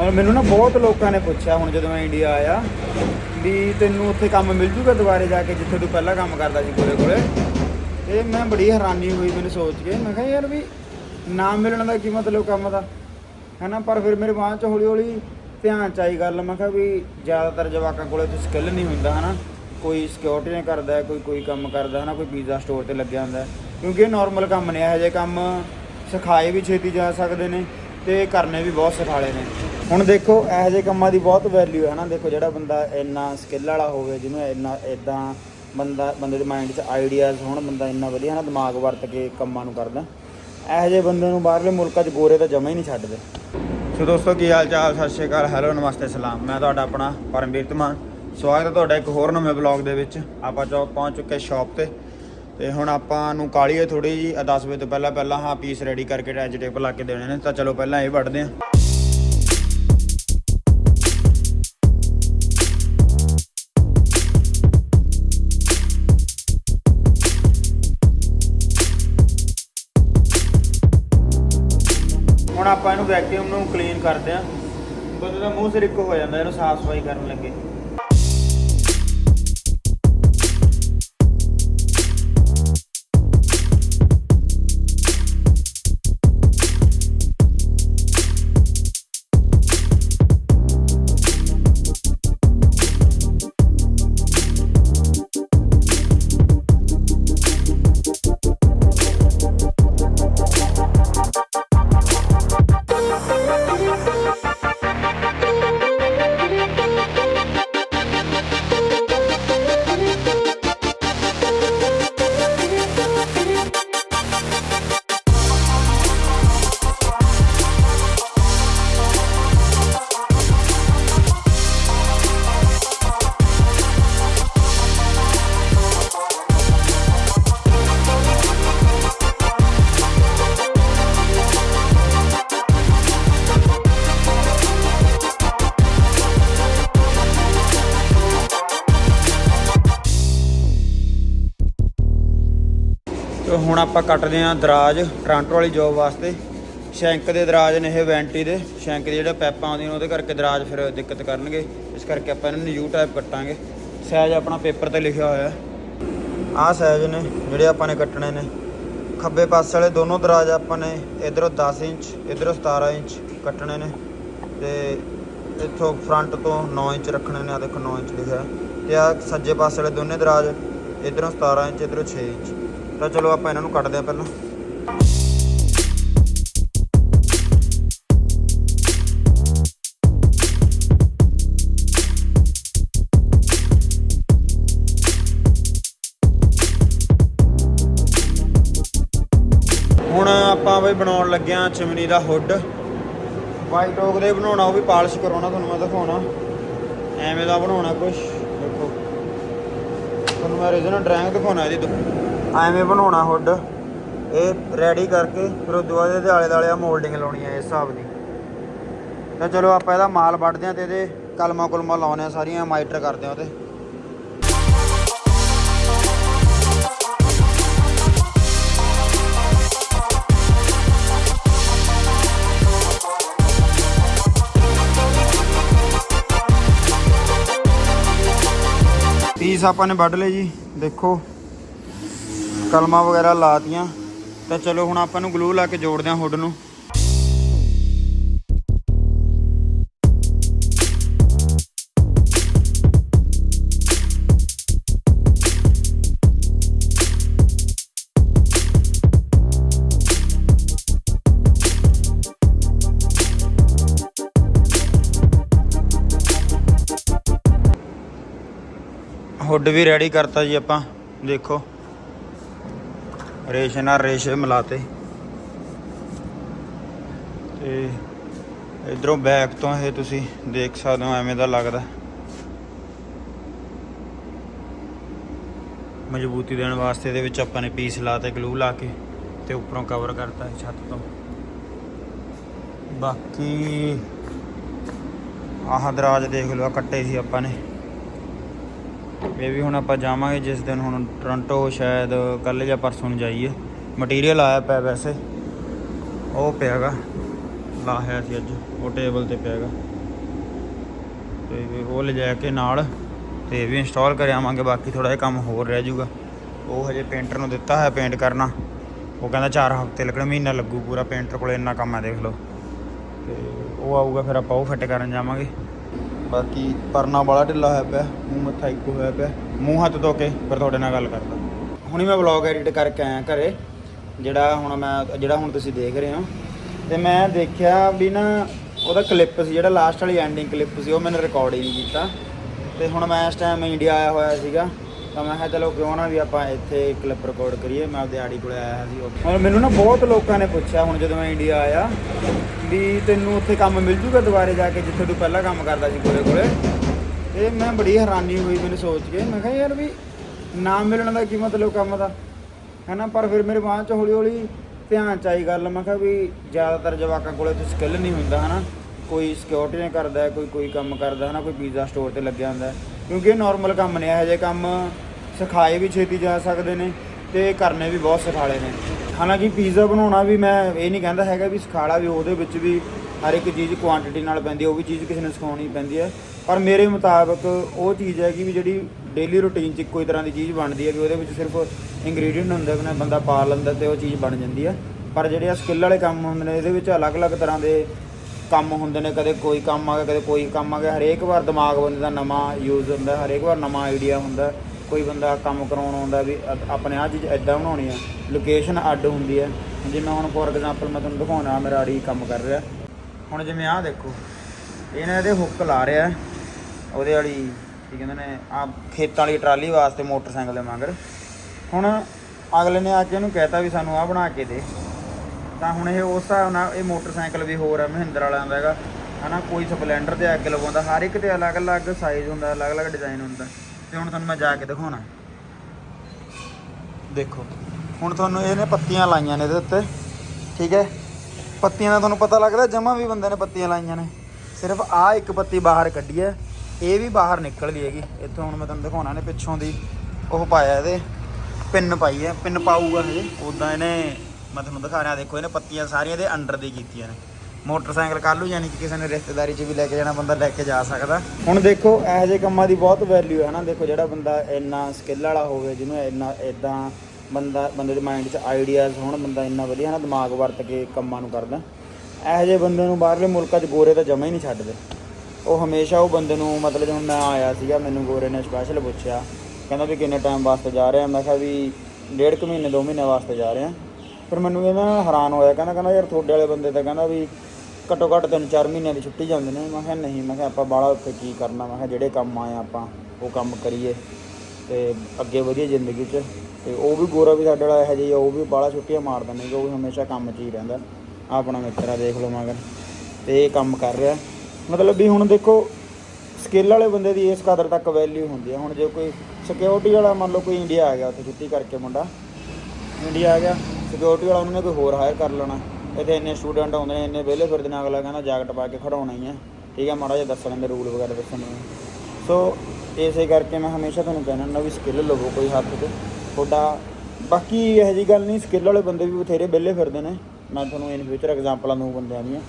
ਔਰ ਮੈਨੂੰ ਨਾ ਬਹੁਤ ਲੋਕਾਂ ਨੇ ਪੁੱਛਿਆ ਹੁਣ ਜਦੋਂ ਮੈਂ ਇੰਡੀਆ ਆਇਆ ਵੀ ਤੈਨੂੰ ਉੱਥੇ ਕੰਮ ਮਿਲ ਜੂਗਾ ਦੁਬਾਰੇ ਜਾ ਕੇ ਜਿੱਥੇ ਤੂੰ ਪਹਿਲਾਂ ਕੰਮ ਕਰਦਾ ਸੀ ਕੋਲੇ ਕੋਲੇ? ਇਹ ਮੈਂ ਬੜੀ ਹੈਰਾਨੀ ਹੋਈ ਮੈਨੂੰ ਸੋਚ ਕੇ। ਮੈਂ ਕਿਹਾ ਯਾਰ ਵੀ ਨਾ ਮਿਲਣ ਦਾ ਕੀ ਮਤਲਬ ਕੰਮ ਦਾ? ਹੈਨਾ, ਪਰ ਫਿਰ ਮੇਰੇ ਬਾਅਦ ਚ ਹੌਲੀ ਹੌਲੀ ਧਿਆਨ ਚ ਆਈ ਗੱਲ। ਮੈਂ ਕਿਹਾ ਵੀ ਜ਼ਿਆਦਾਤਰ ਜਵਾਕਾਂ ਕੋਲੇ ਤੇ ਸਕਿੱਲ ਨਹੀਂ ਹੁੰਦਾ, ਹਨਾ। ਕੋਈ ਸਿਕਿਉਰਿਟੀ ਨੇ ਕਰਦਾ, ਕੋਈ ਕੋਈ ਕੰਮ ਕਰਦਾ, ਹਨਾ, ਕੋਈ ਪੀਜ਼ਾ ਸਟੋਰ ਤੇ ਲੱਗਿਆ ਹੁੰਦਾ। ਕਿਉਂਕਿ ਇਹ ਨਾਰਮਲ ਕੰਮ ਨੇ, ਇਹੋ ਜਿਹੇ ਕੰਮ ਸਿਖਾਏ ਵੀ ਛੇਤੀ ਜਾ ਸਕਦੇ ਨੇ। ਤੇ ਕਰਨੇ ਵੀ ਬਹੁਤ ਸਿਖਾਲੇ ਨੇ। ਹੁਣ ਦੇਖੋ, ਇਹੋ ਜਿਹੇ ਕੰਮਾਂ ਦੀ ਬਹੁਤ ਵੈਲਿਊ ਹੈ ਨਾ। ਦੇਖੋ, ਜਿਹੜਾ ਬੰਦਾ ਇੰਨਾ ਸਕਿੱਲ ਵਾਲਾ ਹੋਵੇ, ਜਿਹਨੂੰ ਇੰਨਾ ਇਦਾਂ ਬੰਦਾ, ਬੰਦੇ ਦੇ ਮਾਈਂਡ 'ਚ ਆਈਡੀਆਜ਼ ਹੋਣ, ਬੰਦਾ ਇੰਨਾ ਵਧੀਆ ਨਾ ਦਿਮਾਗ ਵਰਤ ਕੇ ਕੰਮਾਂ ਨੂੰ ਕਰਦਾ। ਇਹੋ ਜਿਹੇ ਬੰਦੇ ਨੂੰ ਬਾਹਰਲੇ ਮੁਲਕਾਂ 'ਚ ਗੋਰੇ ਤਾਂ ਜਮਾ ਹੀ ਨਹੀਂ ਛੱਡਦੇ। ਸੋ ਦੋਸਤੋ, ਕੀ ਹਾਲ ਚਾਲ? ਸਤਿ ਸ਼੍ਰੀ ਅਕਾਲ। ਹੈਲੋ, ਨਮਸਤੇ, ਸਲਾਮ। ਮੈਂ ਤੁਹਾਡਾ ਆਪਣਾ ਪਰਮਵੀਰ ਧਮਾਨ। ਸਵਾਗਤ ਹੈ ਤੁਹਾਡਾ ਇੱਕ ਹੋਰ ਨਵੇਂ ਬਲੌਗ ਦੇ ਵਿੱਚ। ਆਪਾਂ ਚੌ, ਪਹੁੰਚ ਚੁੱਕੇ ਸ਼ਾਪ ਤੇ। ਤੇ ਹੁਣ ਆਪਾਂ ਨੂੰ ਕਾਲੀ ਹੈ ਥੋੜੀ ਜੀ 10 ਵਜੇ ਤੋਂ ਪਹਿਲਾਂ ਪਹਿਲਾਂ ਹਾਂ ਪੀਸ ਰੈਡੀ ਕਰਕੇ ਵੈਜੀਟੇਬਲ ਲਾ ਕੇ ਦੇਣੇ ਨੇ, ਤਾਂ ਚਲੋ ਪਹਿਲਾਂ ਇਹ ਵੱਢਦੇ ਹਾਂ। ਹੁਣ ਆਪਾਂ ਇਹਨੂੰ ਵੈਕਿਊਮ ਨੂੰ ਕਲੀਨ ਕਰਦੇ ਆਂ ਬੰਦੇ ਦਾ ਮੂੰਹ ਸਿਰ ਇੱਕ ਹੋ ਜਾਂਦਾ, ਇਹਨੂੰ ਸਾਫ਼ ਸਫ਼ਾਈ ਕਰਨ ਲੱਗੇ। ਤੇ ਹੁਣ ਆਪਾਂ ਕੱਟਦੇ ਆਂ ਦਰਾਜ ਟਰਾਂਟੋ ਵਾਲੀ ਜੋਬ ਵਾਸਤੇ। ਸ਼ੈਂਕ ਦੇ ਦਰਾਜ ਨੇ ਇਹ ਵੈਂਟੀ ਦੇ। ਸ਼ੈਂਕ ਦੇ ਜਿਹੜੇ ਪੈਪਾਂ ਆਉਂਦੀਆਂ ਨੇ, ਉਹਦੇ ਕਰਕੇ ਦਰਾਜ ਫਿਰ ਦਿੱਕਤ ਕਰਨਗੇ। ਇਸ ਕਰਕੇ ਆਪਾਂ ਇਹਨਾਂ ਨੂੰ ਯੂ ਟਾਈਪ ਕੱਟਾਂਗੇ। ਸਾਈਜ਼ ਆਪਣਾ ਪੇਪਰ ਤੇ ਲਿਖਿਆ ਹੋਇਆ ਆਹ ਸਾਈਜ਼ ਨੇ, ਜਿਹੜੇ ਆਪਾਂ ਨੇ ਕੱਟਣੇ ਨੇ। ਖੱਬੇ ਪਾਸੇ ਵਾਲੇ ਦੋਨੋਂ ਦਰਾਜ ਆਪਾਂ ਨੇ ਇਧਰੋਂ 10 ਇੰਚ, ਇਧਰੋਂ 17 ਇੰਚ ਕੱਟਣੇ ਨੇ। ਤੇ ਇੱਥੋਂ ਫਰੰਟ ਤੋਂ 9 ਇੰਚ ਰੱਖਣੇ ਨੇ। ਆ ਦੇਖੋ 9 ਇੰਚ ਲਿਖਿਆ ਤੇ ਆ ਸੱਜੇ ਪਾਸੇ ਵਾਲੇ ਦੋਨੇ ਦਰਾਜ, ਇਧਰੋਂ 17 ਇੰਚ, ਇਧਰੋਂ 6 ਇੰਚ। ਤਾਂ ਚਲੋ ਆਪਾਂ ਇਹਨਾਂ ਨੂੰ ਕੱਢਦੇ ਆ ਪਹਿਲਾਂ। ਹੁਣ ਆਪਾਂ ਬਈ ਬਣਾਉਣ ਲੱਗਿਆ ਚਿਮਨੀ ਦਾ ਹੁੱਡ। ਵਾਈਟ ਓਕ ਦੇ ਬਣਾਉਣਾ, ਉਹ ਵੀ ਪਾਲਿਸ਼ ਕਰਾਉਣਾ ਤੁਹਾਨੂੰ ਮੈਂ ਦਿਖਾਉਣਾ। ਐਵੇਂ ਦਾ ਬਣਾਉਣਾ ਕੁਝ ਦੇਖੋ। ਤੁਹਾਨੂੰ ਮੈਂ ਰੀਜਨਲ ਡਰਾਇੰਗ ਦਿਖਾਉਣਾ ਇਹਦੀ ਐਵੇਂ ਬਣਾਉਣਾ ਹੁੱਡ ਇਹ ਰੈਡੀ ਕਰਕੇ ਫਿਰ ਉਹ ਦੁਆ ਦੇ ਆਲੇ ਦੁਆਲੇ ਆ ਮੋਲਡਿੰਗ ਲਾਉਣੀ ਹੈ ਇਸ ਹਿਸਾਬ ਦੀ। ਤਾਂ ਚਲੋ ਆਪਾਂ ਇਹਦਾ ਮਾਲ ਵੱਢਦੇ ਆ ਤੇ ਇਹਦੇ ਕਲਮਾ ਕੁਲਮਾ ਲਾਉਣੇ ਆ ਸਾਰੀਆਂ ਮਾਈਟਰ ਕਰਦੇ ਆ ਉਹਦੇ। ਆਪਾਂ ਨੇ ਵੱਢ ਲਏ ਜੀ, ਦੇਖੋ। ਕਲਮਾ ਵਗੈਰਾ ਲਾਤੀਆਂ। ਤਾਂ ਚਲੋ ਹੁਣ ਆਪਾਂ ਨੂੰ ਗਲੂ ਲਾ ਕੇ ਜੋੜਦੇ ਹਾਂ ਹੁੱਡ ਨੂੰ। ਹੁੱਡ ਵੀ ਰੈਡੀ ਕਰਤਾ ਜੀ ਆਪਾਂ, ਦੇਖੋ। ਰੇਸ਼ੇ ਨਾਲ ਰੇਸ਼ੇ ਮਿਲਾਤੇ। ਤੇ ਇਧਰੋਂ ਬੈਕ ਤੋਂ ਇਹ ਤੁਸੀਂ ਦੇਖ ਸਕਦੇ ਹੋ, ਐਵੇਂ ਦਾ ਲੱਗਦਾ। ਮਜ਼ਬੂਤੀ ਦੇਣ ਵਾਸਤੇ ਇਹਦੇ ਵਿੱਚ ਆਪਾਂ ਨੇ ਪੀਸ ਲਾਤੇ ਗਲੂ ਲਾ ਕੇ, ਤੇ ਉੱਪਰੋਂ ਕਵਰ ਕਰਤਾ ਛੱਤ ਤੋਂ। ਬਾਕੀ ਆਹ ਦਰਾਜ ਦੇਖ ਲਓ ਕੱਟੇ ਸੀ ਆਪਾਂ ਨੇ। ਇਹ ਵੀ ਹੁਣ ਆਪਾਂ ਜਾਵਾਂਗੇ ਜਿਸ ਦਿਨ ਹੁਣ ਟੋਰਾਂਟੋ ਸ਼ਾਇਦ ਕੱਲ ਜਾਂ ਪਰਸੋਂ ਨੂੰ ਜਾਈਏ। ਮਟੀਰੀਅਲ ਆਇਆ ਪਿਆ ਵੈਸੇ। ਉਹ ਪਿਆਗਾ। ਲਾਹਿਆ ਸੀ ਅੱਜ। ਉਹ ਟੇਬਲ ਤੇ ਪਿਆ ਹੈਗਾ ਤੇ ਉਹ ਲਿਜਾ ਕੇ ਨਾਲ। ਤੇ ਵੀ ਇੰਸਟਾਲ ਕਰ ਆਵਾਂਗੇ। ਬਾਕੀ ਥੋੜਾ ਜਿਹਾ ਕੰਮ ਹੋਰ ਰਹਿ ਜਾਊਗਾ। ਉਹ ਹਜੇ ਪੇਂਟਰ ਨੂੰ ਦਿੱਤਾ ਹੈ ਪੇਂਟ ਕਰਨਾ। ਉਹ ਕਹਿੰਦਾ 4 ਹਫ਼ਤੇ ਲੱਗਣ, ਮਹੀਨਾ ਲੱਗੂ ਪੂਰਾ। ਪੇਂਟਰ ਕੋਲ ਇੰਨਾ ਕੰਮ ਹੈ, ਦੇਖ ਲਓ। ਤੇ ਉਹ ਆਊਗਾ, ਫਿਰ ਆਪਾਂ ਉਹ ਫਿੱਟ ਕਰਨ ਜਾਵਾਂਗੇ। ਬਾਕੀ ਪਰਨਾ ਵਾਲਾ ਢਿੱਲਾ ਹੋਇਆ ਪਿਆ, ਮੂੰਹ ਮੱਥਾ ਇੱਕੋ ਹੋਇਆ ਪਿਆ। ਮੂੰਹ ਹੱਥ ਧੋ ਕੇ ਫਿਰ ਤੁਹਾਡੇ ਨਾਲ ਗੱਲ ਕਰਦਾ। ਹੁਣੀ ਮੈਂ ਵਲੌਗ ਐਡਿਟ ਕਰਕੇ ਆਇਆ ਘਰੇ, ਜਿਹੜਾ ਹੁਣ ਮੈਂ, ਜਿਹੜਾ ਹੁਣ ਤੁਸੀਂ ਦੇਖ ਰਹੇ ਹੋ। ਤੇ ਮੈਂ ਦੇਖਿਆ ਵੀ ਨਾ, ਉਹਦਾ ਕਲਿੱਪ ਸੀ, ਜਿਹੜਾ ਲਾਸਟ ਵਾਲੀ ਐਂਡਿੰਗ ਕਲਿੱਪ ਸੀ, ਉਹ ਮੈंने ਰਿਕਾਰਡ ਹੀ ਨਹੀਂ ਕੀਤਾ। ਤੇ ਹੁਣ ਮੈਂ ਇਸ ਟਾਈਮ ਇੰਡੀਆ ਆਇਆ ਹੋਇਆ ਸੀਗਾ, ਤਾਂ ਮੈਂ ਕਿਹਾ ਚਲੋ ਕਿਉਂ ਨਾ ਵੀ ਆਪਾਂ ਇੱਥੇ ਕਲਿੱਪ ਰਿਕਾਰਡ ਕਰੀਏ, ਮੈਂ ਆਪਦੇ ਆੜੀ ਕੋਲੇ ਆਇਆ ਸੀ। ਉਹ ਮੈਨੂੰ ਨਾ ਬਹੁਤ ਲੋਕਾਂ ਨੇ ਪੁੱਛਿਆ, ਹੁਣ ਜਦੋਂ ਮੈਂ ਇੰਡੀਆ ਆਇਆ ਵੀ ਤੈਨੂੰ ਉੱਥੇ ਕੰਮ ਮਿਲ ਜੂਗਾ ਦੁਬਾਰੇ ਜਾ ਕੇ, ਜਿੱਥੇ ਤੂੰ ਪਹਿਲਾਂ ਕੰਮ ਕਰਦਾ ਸੀ ਕੋਲੇ ਕੋਲੇ। ਤੇ ਮੈਂ ਬੜੀ ਹੈਰਾਨੀ ਹੋਈ ਮੈਨੂੰ ਸੋਚ ਕੇ। ਮੈਂ ਕਿਹਾ ਯਾਰ ਵੀ ਨਾ ਮਿਲਣ ਦਾ ਕੀ ਮਤਲਬ ਕੰਮ ਦਾ? ਹੈਨਾ, ਪਰ ਫਿਰ ਮੇਰੇ ਬਾਅਦ ਚ ਹੌਲੀ ਹੌਲੀ ਧਿਆਨ ਚ ਆਈ ਗੱਲ। ਮੈਂ ਕਿਹਾ ਵੀ ਜ਼ਿਆਦਾਤਰ ਜਵਾਕਾਂ ਕੋਲੇ ਤੇ ਸਕਿੱਲ ਨਹੀਂ ਹੁੰਦਾ, ਹਨਾ। ਕੋਈ ਸਿਕਿਉਰਿਟੀ ਨੇ ਕਰਦਾ, ਕੋਈ ਕੋਈ ਕੰਮ ਕਰਦਾ, ਹਨਾ, ਕੋਈ ਪੀਜ਼ਾ ਸਟੋਰ ਤੇ ਲੱਗਿਆ ਹੁੰਦਾ। ਕਿਉਂਕਿ ਇਹ ਨਾਰਮਲ ਕੰਮ ਨੇ, ਇਹੋ ਜਿਹੇ ਕੰਮ ਸਿਖਾਏ ਵੀ ਛੇਤੀ ਜਾ ਸਕਦੇ ਨੇ ਤੇ ਕਰਨੇ ਵੀ ਬਹੁਤ ਸਿਖਾਲੇ ਨੇ। ਹਾਲਾਂਕਿ ਪੀਜ਼ਾ ਬਣਾਉਣਾ ਵੀ ਮੈਂ ਇਹ ਨਹੀਂ ਕਹਿੰਦਾ ਹੈਗਾ ਵੀ ਸਿਖਾਲਾ ਵੀ, ਉਹਦੇ ਵਿੱਚ ਵੀ ਹਰ ਇੱਕ ਚੀਜ਼ ਕੁਆਂਟੀਟੀ ਨਾਲ ਪੈਂਦੀ ਹੈ ਉਹ ਵੀ ਚੀਜ਼ ਕਿਸੇ ਨੂੰ ਸਿਖਾਉਣੀ ਪੈਂਦੀ ਹੈ ਪਰ ਮੇਰੇ ਮੁਤਾਬਕ ਉਹ ਚੀਜ਼ ਹੈ ਕਿ ਵੀ ਜਿਹੜੀ ਡੇਲੀ ਰੂਟੀਨ 'ਚ ਇੱਕੋ ਹੀ ਤਰ੍ਹਾਂ ਦੀ ਚੀਜ਼ ਬਣਦੀ ਹੈ ਵੀ ਉਹਦੇ ਵਿੱਚ ਸਿਰਫ ਇੰਗਰੀਡੀਅੰਟ ਹੁੰਦਾ ਨੇ ਬੰਦਾ ਪਾ ਲੈਂਦਾ ਤੇ ਉਹ ਚੀਜ਼ ਬਣ ਜਾਂਦੀ ਹੈ ਪਰ ਜਿਹੜੇ ਆ ਸਕਿੱਲ ਵਾਲੇ ਕੰਮ ਹੁੰਦੇ ਨੇ, ਇਹਦੇ ਵਿੱਚ ਅਲੱਗ-ਅਲੱਗ ਤਰ੍ਹਾਂ ਦੇ ਕੰਮ ਹੁੰਦੇ ਨੇ, ਕਦੇ ਕੋਈ ਕੰਮ ਆ ਗਿਆ, ਕਦੇ ਕੋਈ ਕੰਮ ਆ ਗਿਆ, ਹਰੇਕ ਵਾਰ ਦਿਮਾਗ ਬੰਦੇ ਦਾ ਨਵਾਂ ਯੂਜ਼ ਹੁੰਦਾ, ਹਰੇਕ ਵਾਰ ਨਵਾਂ ਆਈਡੀਆ ਹੁੰਦਾ। ਕੋਈ ਬੰਦਾ ਕੰਮ ਕਰਾਉਣ ਆਉਂਦਾ ਵੀ ਅ- ਆਪਣੇ ਆ ਚੀਜ਼ ਐਦਾਂ ਬਣਾਉਣੀ ਆ ਲੋਕੇਸ਼ਨ ਅੱਡ ਹੁੰਦੀ ਹੈ ਜਿਵੇਂ ਹੁਣ ਫੋਰ ਐਗਜ਼ਾਮਪਲ ਮੈਂ ਤੁਹਾਨੂੰ ਦਿਖਾਉਣਾ, ਮੇਰਾ ਆੜੀ ਕੰਮ ਕਰ ਰਿਹਾ। ਹੁਣ ਜਿਵੇਂ ਆਹ ਦੇਖੋ, ਇਹਨੇ ਇਹਦੇ ਹੁੱਕ ਲਾ ਰਿਹਾ ਉਹਦੇ ਵਾਲੀ ਕੀ ਕਹਿੰਦੇ ਨੇ ਆ ਖੇਤਾਂ ਵਾਲੀ ਟਰਾਲੀ ਵਾਸਤੇ ਮੋਟਰਸਾਈਕਲ ਦੇ ਮਗਰ। ਹੁਣ ਅਗਲੇ ਨੇ ਆ ਕੇ ਇਹਨੂੰ ਕਹਿਤਾ ਵੀ ਸਾਨੂੰ ਆਹ ਬਣਾ ਕੇ ਦੇ। ਤਾਂ ਹੁਣ ਇਹ ਉਸ ਹਿਸਾਬ ਨਾਲ ਇਹ ਮੋਟਰਸਾਈਕਲ ਵੀ ਹੋਰ ਹੈ ਮਹਿੰਦਰ ਵਾਲਿਆਂ ਦਾ ਹੈਗਾ। ਹਨਾ, ਕੋਈ ਸਪਲੈਂਡਰ ਤੇ ਅੱਗ ਲਗਾਉਂਦਾ, ਹਰ ਇੱਕ ਤੇ ਅਲੱਗ-ਅਲੱਗ ਸਾਈਜ਼ ਹੁੰਦਾ, ਅਲੱਗ-ਅਲੱਗ ਡਿਜ਼ਾਈਨ ਹੁੰਦਾ। ਤੇ ਹੁਣ ਤੁਹਾਨੂੰ ਮੈਂ ਜਾ ਕੇ ਦਿਖਾਉਣਾ। ਦੇਖੋ, ਹੁਣ ਤੁਹਾਨੂੰ ਇਹਨੇ ਪੱਤੀਆਂ ਲਾਈਆਂ ਨੇ ਇਹਦੇ ਉੱਤੇ, ਠੀਕ ਹੈ? ਪੱਤੀਆਂ ਦਾ ਤੁਹਾਨੂੰ ਪਤਾ ਲੱਗਦਾ, ਜਮਾ ਵੀ ਬੰਦੇ ਨੇ ਪੱਤੀਆਂ ਲਾਈਆਂ ਨੇ। ਸਿਰਫ ਆ ਇੱਕ ਪੱਤੀ ਬਾਹਰ ਕੱਢੀ ਹੈ, ਇਹ ਵੀ ਬਾਹਰ ਨਿਕਲ ਗਈ ਹੈਗੀ। ਇੱਥੋਂ ਹੁਣ ਮੈਂ ਤੁਹਾਨੂੰ ਦਿਖਾਉਣਾ ਨੇ ਪਿੱਛੋਂ ਦੀ, ਉਹ ਪਾਇਆ ਇਹਦੇ, ਪਿੰਨ ਪਾਈ ਹੈ, ਪਿੰਨ ਪਾਊਗਾ ਹਜੇ ਉਦਾਂ ਇਹਨੇ, ਮੈਂ ਤੁਹਾਨੂੰ ਦਿਖਾ ਰਿਹਾ, ਦੇਖੋ ਇਹਨੇ ਪੱਤੀਆਂ ਸਾਰੀਆਂ ਦੇ ਅੰਡਰ ਦੀ ਕੀਤੀਆਂ ਨੇ। ਮੋਟਰਸਾਈਕਲ ਕੱਲ੍ਹ ਯਾਨੀ ਕਿ ਕਿਸੇ ਨੇ ਰਿਸ਼ਤੇਦਾਰੀ 'ਚ ਵੀ ਲੈ ਕੇ ਜਾਣਾ, ਬੰਦਾ ਲੈ ਕੇ ਜਾ ਸਕਦਾ। ਹੁਣ ਦੇਖੋ, ਇਹੋ ਜਿਹੇ ਕੰਮਾਂ ਦੀ ਬਹੁਤ ਵੈਲਿਊ ਹੈ ਨਾ। ਦੇਖੋ, ਜਿਹੜਾ ਬੰਦਾ ਇੰਨਾ ਸਕਿੱਲ ਵਾਲਾ ਹੋਵੇ, ਜਿਹਨੂੰ ਇੰਨਾ ਇਦਾਂ ਬੰਦਾ, ਬੰਦੇ ਦੇ ਮਾਈਂਡ 'ਚ ਆਈਡੀਆਜ਼ ਹੋਣ, ਬੰਦਾ ਇੰਨਾ ਵਧੀਆ ਨਾ ਦਿਮਾਗ ਵਰਤ ਕੇ ਕੰਮਾਂ ਨੂੰ ਕਰਦਾ। ਇਹੋ ਜਿਹੇ ਬੰਦੇ ਨੂੰ ਬਾਹਰਲੇ ਮੁਲਕਾਂ 'ਚ ਗੋਰੇ ਤਾਂ ਜਮਾ ਹੀ ਨਹੀਂ ਛੱਡਦੇ। ਉਹ ਹਮੇਸ਼ਾ ਉਹ ਬੰਦੇ ਨੂੰ, ਮਤਲਬ ਜਦੋਂ ਮੈਂ ਆਇਆ ਸੀਗਾ, ਮੈਨੂੰ ਗੋਰੇ ਨੇ ਸਪੈਸ਼ਲ ਪੁੱਛਿਆ। ਕਹਿੰਦਾ ਵੀ ਕਿੰਨੇ ਟਾਈਮ ਵਾਸਤੇ ਜਾ ਰਹੇ? ਆ ਮੈਂ ਕਿਹਾ ਵੀ ਡੇਢ ਕੁ ਮਹੀਨੇ, ਦੋ ਮਹੀਨੇ ਵਾਸਤੇ ਜਾ ਰਹੇ। ਆ ਫਿਰ ਮੈਨੂੰ ਕਹਿੰਦਾ ਹੈਰਾਨ ਹੋਇਆ। ਕਹਿੰਦਾ ਕਹਿੰਦਾ ਯਾਰ ਤੁਹਾਡੇ ਵਾਲੇ ਬੰਦੇ ਤਾਂ ਕਹਿੰਦਾ ਵੀ ਘੱਟੋ ਘੱਟ ਤਿੰਨ ਚਾਰ ਮਹੀਨਿਆਂ ਦੀ ਛੁੱਟੀ ਜਾਂਦੇ ਨੇ। ਮੈਂ ਕਿਹਾ ਨਹੀਂ ਮੈਂ ਕਿਹਾ ਆਪਾਂ ਬਾਹਲਾ ਉੱਥੇ ਕੀ ਕਰਨਾ? ਮੈਂ ਕਿਹਾ ਜਿਹੜੇ ਕੰਮ ਆਏ ਆ ਆਪਾਂ ਉਹ ਕੰਮ ਕਰੀਏ ਤੇ ਅੱਗੇ ਵਧੀਆ ਜ਼ਿੰਦਗੀ 'ਚ। ਤੇ ਉਹ ਵੀ ਗੋਰਾ ਵੀ ਸਾਡੇ ਵਾਲਾ ਇਹੋ ਜਿਹਾ ਆ, ਉਹ ਵੀ ਬਾਹਲਾ ਛੁੱਟੀਆਂ ਮਾਰਦਾ ਨਹੀਂ ਉਹ ਵੀ ਹਮੇਸ਼ਾ ਕੰਮ 'ਚ ਹੀ ਰਹਿੰਦਾ। ਆਪਣਾ ਮਿੱਤਰ ਆ ਦੇਖ ਲਓ ਮਗਰ। ਤੇ ਇਹ ਕੰਮ ਕਰ ਰਿਹਾ। ਮਤਲਬ ਵੀ ਹੁਣ ਦੇਖੋ ਸਕਿੱਲ ਵਾਲੇ ਬੰਦੇ ਦੀ ਇਸ ਕਦਰ ਤੱਕ ਵੈਲਿਊ ਹੁੰਦੀ ਹੈ ਹੁਣ ਜੇ ਕੋਈ ਸਿਕਿਉਰਿਟੀ ਵਾਲਾ ਮੰਨ ਲਓ ਕੋਈ ਇੰਡੀਆ ਆ ਗਿਆ ਉੱਥੇ ਛੁੱਟੀ ਕਰਕੇ ਮੁੰਡਾ। ਇੰਡੀਆ ਆ ਗਿਆ ਸਿਕਿਉਰਿਟੀ ਵਾਲਾ ਉਹਨਾਂ ਨੇ ਕੋਈ ਹੋਰ ਹਾਇਰ ਕਰ ਲੈਣਾ। ਇੱਥੇ ਇੰਨੇ ਸਟੂਡੈਂਟ ਆਉਂਦੇ ਨੇ, ਇੰਨੇ ਵਿਹਲੇ ਫਿਰਦੇ ਨੇ, ਅਗਲਾ ਕਹਿੰਦਾ ਜੈਕਟ ਪਾ ਕੇ ਖੜਾਉਣਾ ਹੀ ਹੈ ਠੀਕ ਹੈ ਮਾੜਾ ਜਿਹਾ ਦੱਸਣ ਦੇ ਰੂਲ ਵਗੈਰਾ ਦੱਸਣ ਦੇ। ਸੋ ਇਸੇ ਕਰਕੇ ਮੈਂ ਹਮੇਸ਼ਾ ਤੁਹਾਨੂੰ ਕਹਿਣਾ ਹੁੰਦਾ ਵੀ ਸਕਿੱਲ ਲਵੋ ਕੋਈ ਹੱਥ 'ਚ ਤੁਹਾਡਾ, ਬਾਕੀ ਇਹੋ ਜਿਹੀ ਗੱਲ ਨਹੀਂ ਸਕਿੱਲ ਵਾਲੇ ਬੰਦੇ ਵੀ ਬਥੇਰੇ ਵਿਹਲੇ ਫਿਰਦੇ ਨੇ। ਮੈਂ ਤੁਹਾਨੂੰ ਇਨ ਫਿਊਚਰ ਐਗਜ਼ਾਮਪਲਾਂ ਦਊਂ ਬੰਦਿਆਂ ਦੀਆਂ।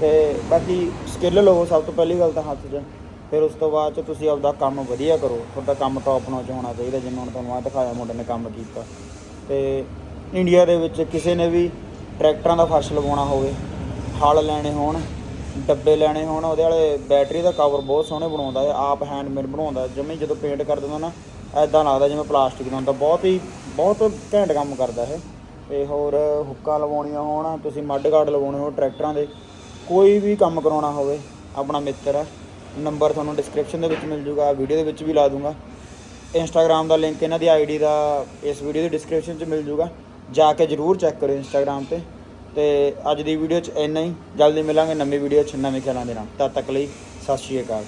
ਤੇ ਬਾਕੀ ਸਕਿੱਲ ਲਵੋ, ਸਭ ਤੋਂ ਪਹਿਲੀ ਗੱਲ ਤਾਂ ਹੱਥ 'ਚ। ਫਿਰ ਉਸ ਤੋਂ ਬਾਅਦ 'ਚ ਤੁਸੀਂ ਆਪਦਾ ਕੰਮ ਵਧੀਆ ਕਰੋ। ਤੁਹਾਡਾ ਕੰਮ ਟੌਪ ਨੋਚ ਹੋਣਾ ਚਾਹੀਦਾ, ਜਿਵੇਂ ਹੁਣ ਤੁਹਾਨੂੰ ਆ ਦਿਖਾਇਆ ਮੁੰਡੇ ਨੇ ਕੰਮ ਕੀਤਾ। ਤੇ ਇੰਡੀਆ ਦੇ ਵਿੱਚ ਕਿਸੇ ਨੇ ਵੀ ਟਰੈਕਟਰਾਂ ਦਾ ਫਰਸ਼ ਲਵਾਉਣਾ ਹੋਵੇ, ਹਲ ਲੈਣੇ ਹੋਣ, ਡੱਬੇ ਲੈਣੇ ਹੋਣ, ਉਹਦੇ ਵਾਲੇ ਬੈਟਰੀ ਦਾ ਕਵਰ ਬਹੁਤ ਸੋਹਣੇ ਬਣਾਉਂਦਾ ਹੈ, ਆਪ ਹੈਂਡਮੇਡ ਬਣਾਉਂਦਾ ਜਿਵੇਂ ਜਦੋਂ ਪੇਂਟ ਕਰ ਦਿੰਦਾ ਨਾ ਐਦਾਂ ਲੱਗਦਾ ਜਿਵੇਂ ਪਲਾਸਟਿਕ ਦਾ ਹੁੰਦਾ, ਬਹੁਤ ਹੀ, ਬਹੁਤ ਘੈਂਟ ਕੰਮ ਕਰਦਾ ਹੈ ਤੇ ਹੋਰ ਹੁੱਕਾਂ ਲਵਾਉਣੀਆਂ ਹੋਣ, ਤੁਸੀਂ ਮੱਡ ਗਾਰਡ ਲਵਾਉਣੇ ਹੋ ਟਰੈਕਟਰਾਂ ਦੇ, ਕੋਈ ਵੀ ਕੰਮ ਕਰਾਉਣਾ ਹੋਵੇ, ਆਪਣਾ ਮਿੱਤਰ ਹੈ। ਨੰਬਰ ਤੁਹਾਨੂੰ ਡਿਸਕ੍ਰਿਪਸ਼ਨ ਦੇ ਵਿੱਚ ਮਿਲ ਜੂਗਾ ਵੀਡੀਓ ਦੇ ਵਿੱਚ ਵੀ ਲਾ ਦੂੰਗਾ। ਇੰਸਟਾਗ੍ਰam ਦਾ ਲਿੰਕ ਇਹਨਾਂ ਦੀ ਆਈਡੀ ਦਾ, ਇਸ ਵੀਡੀਓ ਦੀ ਡਿਸਕ੍ਰਿਪਸ਼ਨ 'ਚ ਮਿਲ ਜੂਗਾ। ਜਾ ਕੇ ਜਰੂਰ ਚੈੱਕ ਕਰੋ ਇੰਸਟਾਗ੍ਰam ਤੇ ਤੇ ਅੱਜ ਦੀ ਵੀਡੀਓ 'ਚ ਇੰਨਾ ਹੀ। ਜਲਦੀ ਮਿਲਾਂਗੇ ਨਵੀਂ ਵੀਡੀਓ 'ਚ ਨਵੇਂ ਖਿਆਲਾਂ ਦੇ ਨਾਲ। ਤਦ ਤੱਕ ਲਈ ਸਤਿ ਸ਼੍ਰੀ ਅਕਾਲ।